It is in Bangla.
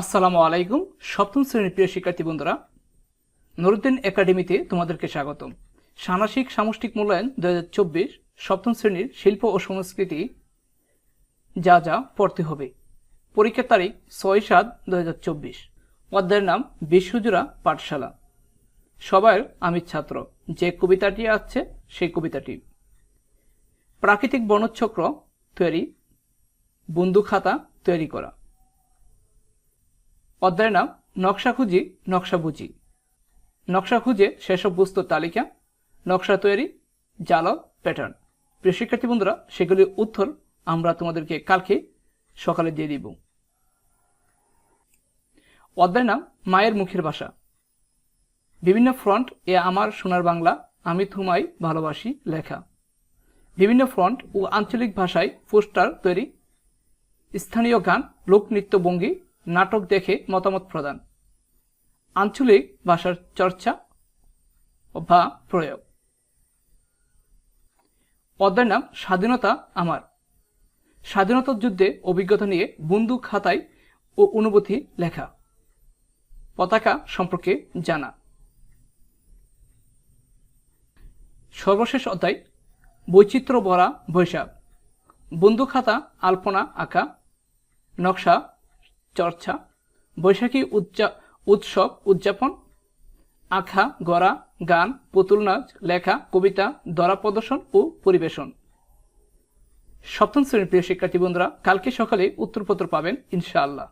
আসসালামু আলাইকুম। সপ্তম শ্রেণির প্রিয় শিক্ষার্থী বন্ধুরা, নুরুদ্দিন একাডেমিতে তোমাদেরকে স্বাগতম। সামাসিক সামষ্টিক মূল্যায়ন দু চব্বিশ সপ্তম শ্রেণির শিল্প ও সংস্কৃতি যা যা পড়তে হবে। পরীক্ষার তারিখ ছয় সাত দু চব্বিশ। অধ্যায়ের নাম বিশ্বজোড়া পাঠশালা। সবার আমি ছাত্র, যে কবিতাটি আছে সেই কবিতাটি। প্রাকৃতিক বনচক্র তৈরি বন্ধু খাতা তৈরি করা। অধ্যায়ের নাম নকশা খুঁজি, নকশা বুঝি। নকশা খুঁজে সেসব বস্তুর তালিকা, নকশা তৈরি জাল প্যাটার্ন। প্রিয় শিক্ষার্থী বন্ধুরা, সেগুলির উত্তর আমরা তোমাদেরকে কালকে সকালে দিয়ে দিব। অধ্যায়ের নাম মায়ের মুখের ভাষা। বিভিন্ন ফ্রন্ট এ আমার সোনার বাংলা, আমি তোমায় ভালোবাসি লেখা। বিভিন্ন ফ্রন্ট ও আঞ্চলিক ভাষায় পোস্টার তৈরি, স্থানীয় গান, লোকনৃত্য ভঙ্গি নাটক দেখে মতামত প্রদান। আঞ্চলিক ভাষার চর্চা বা প্রয়োগ। অধ্যায়ের নাম স্বাধীনতা আমার। স্বাধীনতার যুদ্ধে অভিজ্ঞতা নিয়ে বন্দুক খাতায় ও অনুভূতি লেখা। পতাকা সম্পর্কে জানা। সর্বশেষ অধ্যায়, বৈচিত্র্য ভরা বৈশাখ। বন্ধু খাতা, আলপনা, আঁকা। নকশা চর্চা, বৈশাখী উৎসব, উদযাপন আঁকা গড়া, গান, পুতুল নাচ, লেখা, কবিতা দরা প্রদর্শন ও পরিবেশন। সপ্তম শ্রেণির প্রিয় শিক্ষার্থী বন্ধুরা, কালকে সকালে উত্তরপত্র পাবেন, ইনশাআল্লাহ।